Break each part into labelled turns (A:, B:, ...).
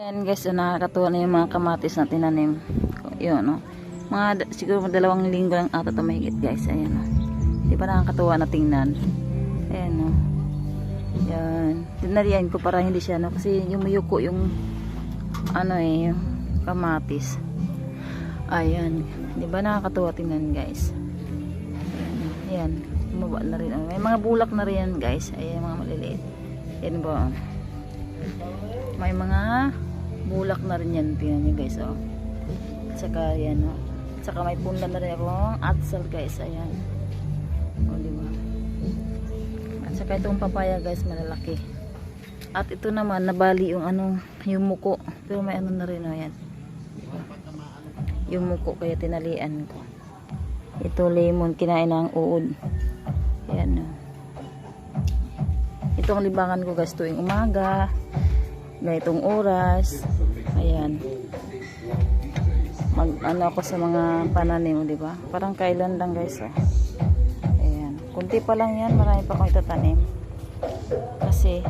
A: Ayan guys, so nakakatuwa na yung mga kamatis na tinanim. Yun, no? Mga siguro dalawang linggo lang ata ito mahigit guys. Ayan, no? Di ba nakakatuwa na tingnan? Ayan, no? Yan. Dinarian ko para hindi siya, no? Kasi yumuyuko yung ano eh, yung kamatis. Ayan. Di ba nakakatuwa tingnan guys? Ayan. Ayan. Bumaba na rin. May mga bulak na rin guys. Ayan, mga maliliit. Yan ba? May mga bulak na rin yan. Tingnan nyo guys, oh. Tsaka yan, oh. Tsaka may punda na rin akong atsal guys. Ayan. O, di ba? At saka itong papaya guys, malalaki. At ito naman, nabali yung ano, yung muko. Pero may ano na rin, oh, yan. Yung muko, kaya tinalian ko. Ito lemon, kinain ng uod. Ayan, oh. Ito ang libangan ko guys tuwing umaga. Ganitong oras. Ayan. Mag ano ako sa mga pananim, di ba? Parang kailan lang guys, oh. Ayan. Kunti pa lang yan, marami pa akong itatanim. Kasi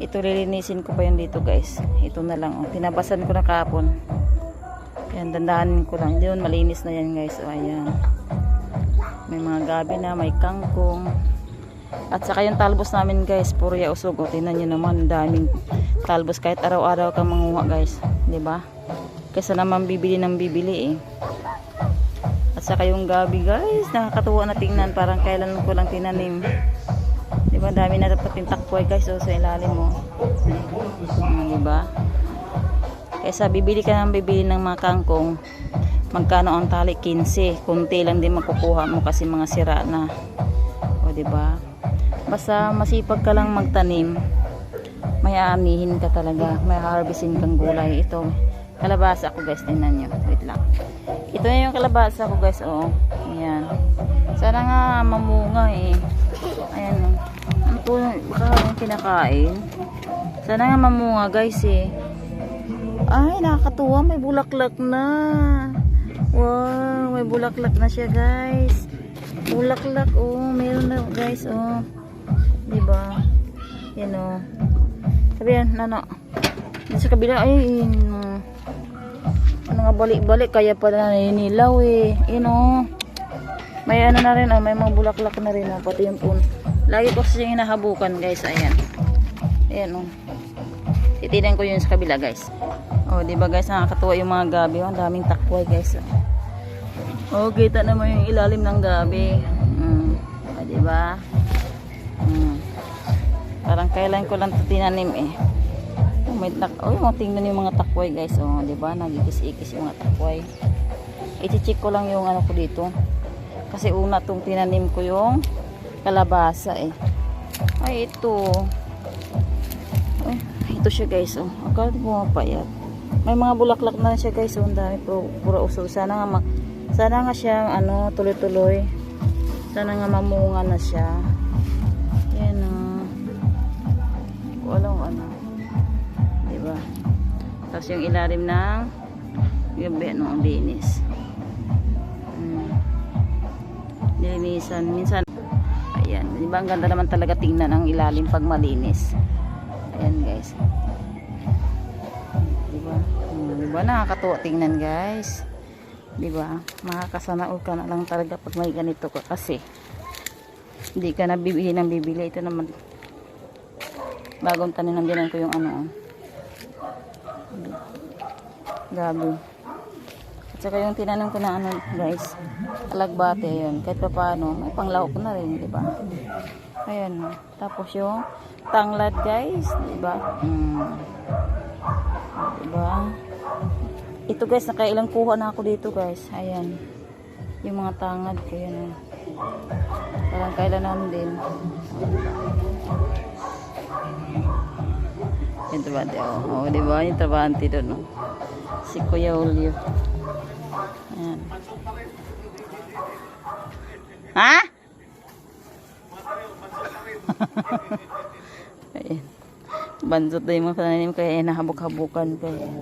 A: ito lilinisin ko pa yan dito guys. Ito na lang, oh. Tinabasan ko na kahapon. Ayan, dandahanin ko lang. Doon, malinis na yan guys. O, ayan. May mga gabi na, may kangkong. At saka yung talbos namin guys, puro ya usog. O, tingnan nyo naman, daming talbos. Kahit araw-araw kang manguha guys. 'di ba? Kaysa naman bibili ng bibili eh. At saka yung gabi guys, nakakatuwa na tingnan. Parang kailan ko lang tinanim. 'Di ba? Dami na dapat yung guys o, sa ilalim mo. Hmm, 'Di ba? Kaysa bibili ka ng bibili ng mga kangkong, magkano ang tali? 15. Kunti lang din makukuha mo kasi mga sira na. O, di ba? Basta masipag ka lang magtanim, may aanihin ka talaga, may harvestin kang gulay. Ito, kalabasa ko guys, tingnan nyo. Wait lang. Ito na yung kalabasa ko guys, oh. Ayan. Sana nga mamunga eh. Ayan, oh. Ano to, baka yung kinakain. Sana nga mamunga guys eh. Ay, nakakatuwa. May bulaklak na. Wow, may bulaklak na siya, guys. Bulaklak, oh. Meron na, guys, oh. Diba? Yan, oh. Sabi yan. Dito sa kabila, ay, ano, ano nga balik-balik. Kaya pala naninilaw, eh. Yan, oh. May ano na rin, oh. May mga bulaklak na rin, oh. Pati yung pun. Lagi ko kasi hinahabukan, guys. Ayan. Ayan, oh. Titinan ko yun sa kabila, guys. Oh, di ba guys, nakakatuwa yung mga gabi. Oh, ang daming takway, guys. Oh, kita naman yung ilalim ng gabi. Mm. Oh, di ba? Parang kailan ko lang ito tinanim eh. Oh, may tak oh, tingnan yung mga takway, guys. Oh, di ba? Nagikis-ikis yung mga takway. I-check ko lang yung ano ko dito. Kasi una tong tinanim ko yung kalabasa eh. Ay, ito. Ay, ito siya guys, oh. Akala ko. May mga bulaklak na siya guys, oh. Ang dami, puro, puro usog. Sana nga, ma- sana nga siya, ano, tuloy-tuloy. Sana nga mamunga na siya. Yan, ko alam kung ano. Diba? Tapos yung ilalim ng gabi, ang linis. Hmm. Nilinisan. Minsan, ayan. Diba, ang ganda naman talaga tingnan ang ilalim pag malinis. Ayan guys. Diba? Hmm, diba nakakatuwa tingnan guys. Diba? Makakasanaol ka na lang talaga pag may ganito ka kasi hindi ka na bibili ng bibili. Ito naman bagong tanim nandiyan ko yung ano. oh. Gabi. At saka yung tinanim ko na ano guys. Alagbate yun. Kahit pa paano. May panglahok na rin. Diba? Ayan. Tapos yung tanglad guys. Diba? Hmm. Diba? Ito guys, nakailang kuha na ako dito guys. Ayan. Yung mga tangad ko yan. oh. Parang kailanan din. Yung trabante. Oh, oh diba? Yung trabante doon. Oh. Si Kuya Julio. Ayan. Ha? Ayan. Banzot na yung mga pananim kaya nahabok-habukan kaya.